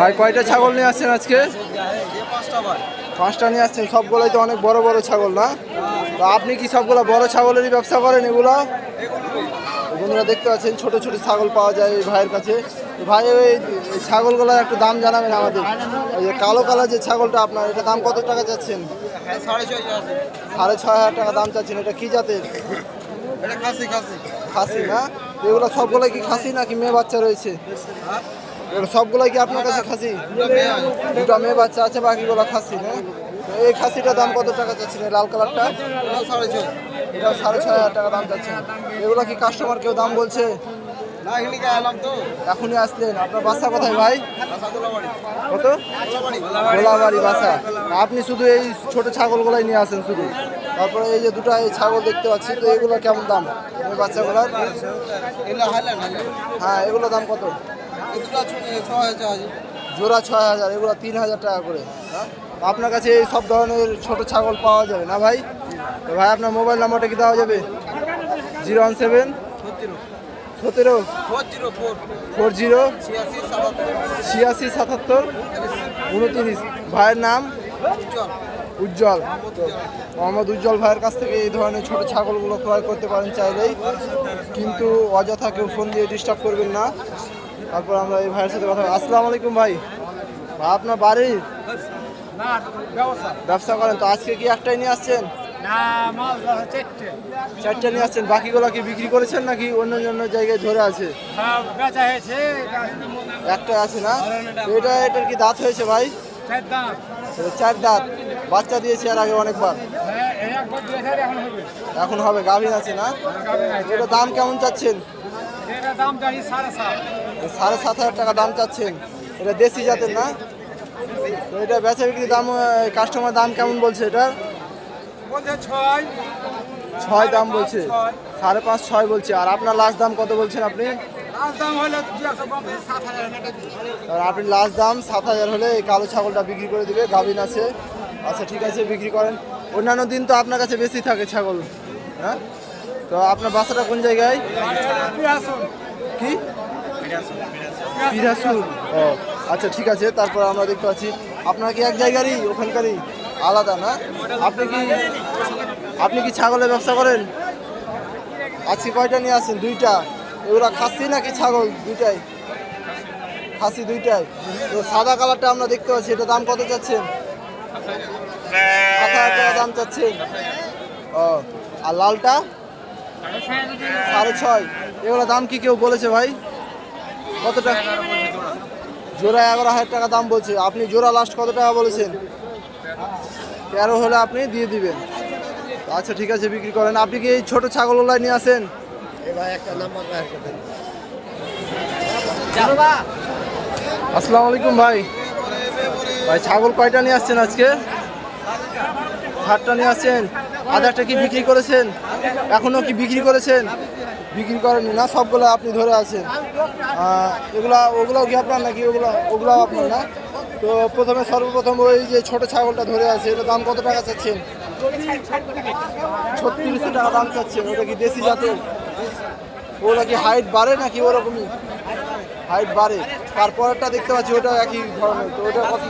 ভাই কয়টা ছাগল নিয়ে আসছেন আজকে? পাঁচটা নিয়ে আসছেন সবগুলোই তো অনেক বড় বড় ছাগল না? তো আপনি কি সবগুলো বড় ছাগলেরই ব্যবসা করেন এগুলো? বন্ধুরা দেখতে পাচ্ছেন ছোট ছোট ছাগল পাওয়া যায় এই ভাইয়ের কাছে। ভাই ওই ছাগলগুলোর একটু দাম জানাবেন আমাদের। ওই যে কালো কালার যে ছাগলটা আপনার এটা দাম কত টাকা চাচ্ছেন সাড়ে ছয় হাজার টাকা দাম চাচ্ছেন এটা কি জাতের? খাসি। না এগুলো সবগুলোই কি খাসি নাকি মেয়ে বাচ্চা রয়েছে? এগুলো সবগুলোই কি আপনার কাছে খাসি? দুটো মেয়ে বাচ্চা আছে, বাকিগুলো খাসি, না? এই খাসিটার দাম কত টাকা এই লাল কালারটা? এটা সাড়ে ছয় হাজার টাকা দাম চাচ্ছেন। এগুলো কি কাস্টমার কেউ দাম বলছে? এখনই আসলেন। আপনার বাসা কোথায় ভাই? কত? গোলাবাড়ি বাসা। আপনি শুধু এই ছোট ছাগলগুলাই নিয়ে আসেন শুধু। তারপরে এই যে দুটো এই ছাগল দেখতে পাচ্ছি তো এগুলো কেমন দাম? এই বাচ্চাগুলোর? হ্যাঁ এগুলো দাম কত? জোড়া ছয় হাজার এগুলো তিন হাজার টাকা করে। আপনার কাছে এই সব ধরনের ছোট ছাগল পাওয়া যাবে না ভাই? তো ভাই আপনার মোবাইল নাম্বারটা কি দেওয়া যাবে? জিরো ওয়ান সেভেন সতেরো। ফোর জিরো ছিয়াশি সাতাত্তর। উনত্রিশ। ভাইয়ের নাম? উজ্জ্বল। মোহাম্মদ উজ্জ্বল ভাইয়ের কাছ থেকে এই ধরনের ছোট ছাগলগুলো ক্রয় করতে পারেন চাইলেই। কিন্তু অযথা কেউ ফোন দিয়ে ডিস্টার্ব করবেন না। তারপর আমরা এই ভাইয়ের সাথে কথা আসসালামু আলাইকুম ভাই। ভাই আপনার বাড়ি? ব্যবসা করেন তো আজকে কি একটাই নিয়ে আসছেন? চারটা। নিয়ে আসছেন। বাকিগুলো কি বিক্রি করেছেন নাকি অন্য অন্য জায়গায় ধরে আছে? একটা আছে না? এটা। এটার কি দাঁত হয়েছে ভাই? চার দাঁত। বাচ্চা দিয়েছে আর আগে অনেকবার। এখন হবে, গাভীর আছে না? এটা দাম কেমন চাচ্ছেন? সাড়ে সাত হাজার টাকা দাম চাচ্ছেন। এটা দেশি জাতের না? এটা বেচা বিক্রি দাম কাস্টমার দাম কেমন বলছে এটা? ছয় দাম বলছে। সাড়ে পাঁচ, ছয় বলছে। আর আপনার লাস্ট দাম কত বলছেন আপনি? আপনি লাস্ট দাম সাত হাজার হলে এই কালো ছাগলটা বিক্রি করে দিবে গাভিন আছে। আচ্ছা ঠিক আছে বিক্রি করেন। অন্যান্য দিন তো আপনার কাছে বেশি থাকে ছাগল হ্যাঁ? তো আপনার বাসাটা কোন জায়গায়? কি? পিরাসুর ও আচ্ছা ঠিক আছে তারপর আমরা দেখতে পাচ্ছি আপনার কি এক জায়গারই ওখানকারই আলাদা না? আপনি কি আপনি কি ছাগলের ব্যবসা করেন? আজকে কয়টা নিয়ে আসেন দুইটা। এগুলো খাসি নাকি ছাগল? দুইটাই। খাসি দুইটাই। তো সাদা কালারটা আমরা দেখতে পাচ্ছি এটা দাম কত চাচ্ছেন? সাত দাম চাচ্ছেন ও, আর লালটা? সাড়ে ছয়। এগুলো দাম কি কেউ বলেছে ভাই? কত টাকা? জোড়া এগারো হাজার টাকা দাম বলছে। আপনি জোড়া লাস্ট কত টাকা বলেছেন? তেরো হলে আপনি দিয়ে দিবেন। আচ্ছা ঠিক আছে, বিক্রি করেন। আপনি কি এই ছোটো ছাগলগুলাই নিয়ে আসেন? আসসালামু আলাইকুম ভাই। ভাই, ছাগল কয়টা নিয়ে আসছেন আজকে? ষাটটা নিয়ে আসছেন। আধারটা কি বিক্রি করেছেন? এখনও কি বিক্রি করেছেন? বিক্রি করেননি না, সবগুলো আপনি ধরে আছেন। এগুলা, ওগুলাও কি আপনার নাকি? ওগুলো, ওগুলাও আপনার না? তো প্রথমে সর্বপ্রথম ওই যে ছোট ছাগলটা ধরে আছে, এটা দাম কত টাকা চাচ্ছেন? ছত্রিশশো টাকা দাম চাচ্ছেন, ওটা কি দেশি জাতের? ওগুলো কি হাইট বাড়ে নাকি ওরকমই? হাইট বাড়ে তারপরেরটা দেখতে পাচ্ছি ওটা একই ধরনের, তো ওটা কত?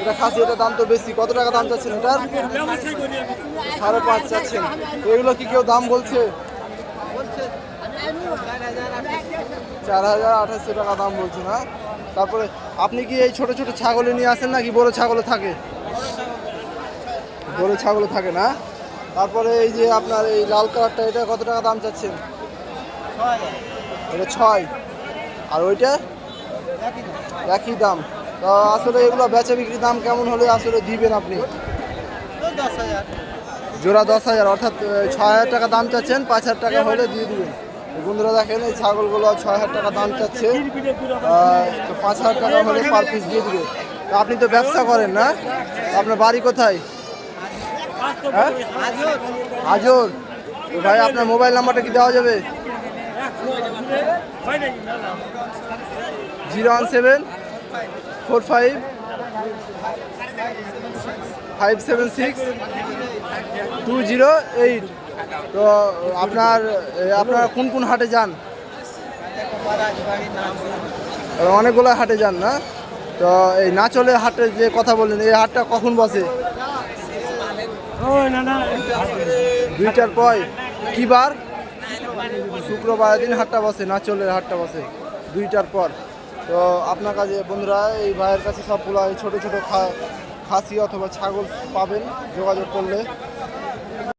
এটা খাসি, ওটার দাম তো বেশি। কত টাকা দাম চাচ্ছেন এটার সাড়ে পাঁচ চাচ্ছেন। এগুলো কি কেউ দাম বলছে? চার হাজার আঠাশশো টাকা দাম বলছে, না? তারপরে আপনি কি এই ছোট ছোট ছাগলে নিয়ে আসেন নাকি বড় ছাগলে থাকে? বড় ছাগলে থাকে, না? তারপরে এই যে আপনার এই লাল কালারটা, এটা কত টাকা দাম চাচ্ছেন? এটা ছয়। আর ওইটা? একই দাম। তো আসলে এগুলো বেচা বিক্রির দাম কেমন হলে আসলে দিবেন আপনি? জোড়া দশ হাজার, অর্থাৎ ছয় হাজার টাকা দাম চাচ্ছেন, পাঁচ হাজার টাকা হলে দিয়ে দিবেন। বন্ধুরা দেখেন, এই ছাগলগুলো ছয় হাজার টাকা দাম চাচ্ছে। তো পাঁচ হাজার টাকা হলে পার পিস দিয়ে দিবে। তো আপনি তো ব্যবসা করেন না? আপনার বাড়ি কোথায়? হ্যাঁ? হাজর। ভাই, আপনার মোবাইল নাম্বারটা কি দেওয়া যাবে? Zero one seven four five five seven six two zero eight. তো আপনার আপনারা কোন কোন হাটে যান? অনেকগুলো হাটে যান না? তো এই নাচলে হাটে যে কথা বললেন এই হাটটা কখন বসে? দুইটার পর কি বার? শুক্রবার দিন হাটটা বসে নাচলের হাটটা বসে, দুইটার পর। তো আপনার কাছে বন্ধুরা, এই ভাইয়ের কাছে সবগুলো ছোটো ছোটো খা খাসি অথবা ছাগল পাবেন, যোগাযোগ করলে।